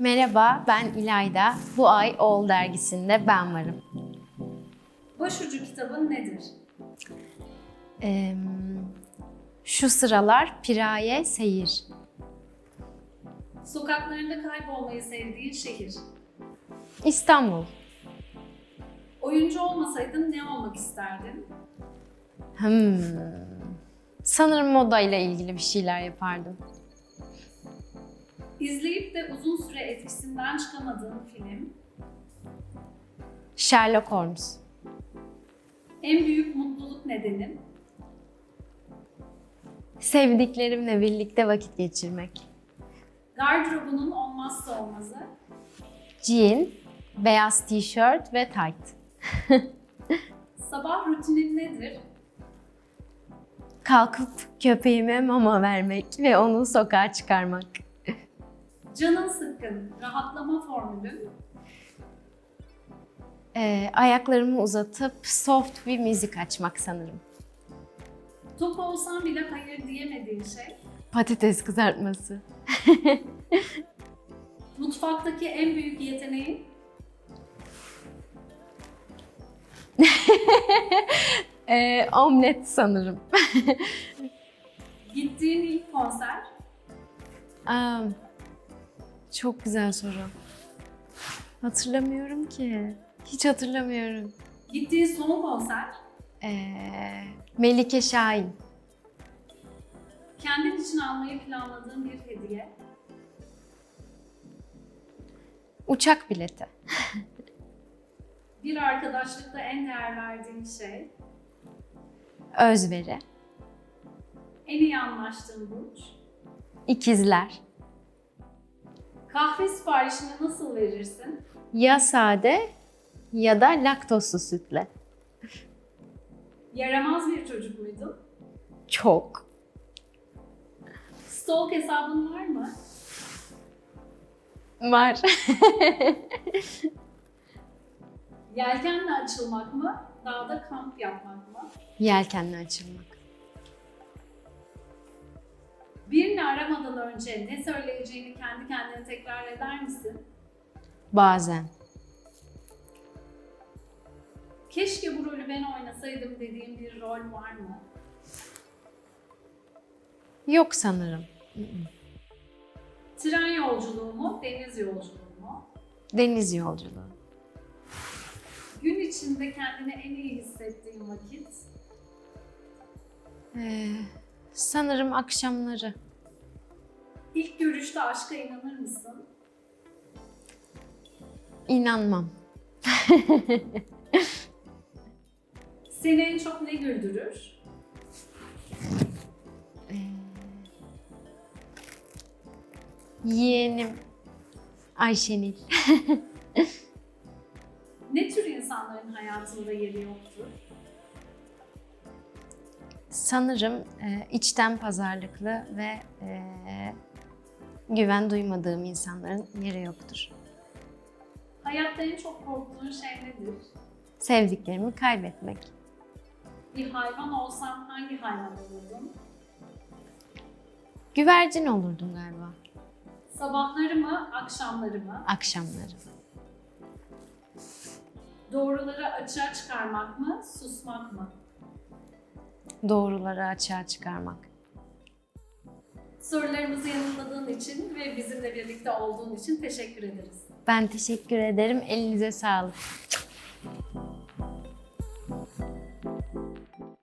Merhaba, ben İlayda. Bu ay Oğul dergisinde ben varım. Başucu kitabın nedir? Ee, şu sıralar Piraye Seyir. Sokaklarında kaybolmayı sevdiğin şehir. İstanbul. Oyuncu olmasaydın ne olmak isterdin? Hmm. Sanırım modayla ilgili bir şeyler yapardım. İzleyip de uzun süre etkisinden çıkamadığın film. Sherlock Holmes. En büyük mutluluk nedenin. Sevdiklerimle birlikte vakit geçirmek. Gardırobunun olmazsa olmazı. Jean, beyaz tişört ve tight. Sabah rutinin nedir? Kalkıp köpeğime mama vermek ve onu sokağa çıkarmak. Canın sıkkın, rahatlama formülün. Ee, ayaklarımı uzatıp soft bir müzik açmak sanırım. Top olsan bile hayır diyemediğin şey. Patates kızartması. Mutfaktaki en büyük yeteneğin. Ee, omlet sanırım. Gittiğin ilk konser. Aa, çok güzel soru. Hatırlamıyorum ki. Hiç hatırlamıyorum. Gittiğin son konser. Ee, Melike Şahin. Kendin için almayı planladığın bir hediye. Uçak bileti. Bir arkadaşlıkta en değer verdiğin şey. Özveri. En iyi anlaştığın burç. İkizler. Kahve siparişini nasıl verirsin? Ya sade ya da laktozlu sütle. Yaramaz bir çocuk muydun? Çok. Stalk hesabın var mı? Var. Yelkenle açılmak mı? Dağda kamp yapmak mı? Yelkenle açılmak. Birini aramadan önce ne söyleyeceğini kendi kendine tekrar eder misin? Bazen. Keşke bu rolü ben oynasaydım dediğin bir rol var mı? Yok sanırım. Tren yolculuğu mu, deniz yolculuğu mu? Deniz yolculuğu. Gün içinde kendini en iyi hissettiğin vakit? Ee, sanırım akşamları. İlk görüşte aşka inanır mısın? İnanmam. Seni en çok ne güldürür? Ee, yeğenim Ayşenil. Ne tür insanların hayatında yeri yoktur? Sanırım e, içten pazarlıklı ve e, güven duymadığım insanların yeri yoktur. Hayatta en çok korktuğun şey nedir? Sevdiklerimi kaybetmek. Bir hayvan olsan hangi hayvan olurdun? Güvercin olurdum galiba Sabahları mı, akşamları mı? akşamları. Doğruları açığa çıkarmak mı, susmak mı? Doğruları açığa çıkarmak. Sorularımızı yanıtladığın için ve bizimle birlikte olduğun için teşekkür ederiz. Ben teşekkür ederim. Elinize sağlık.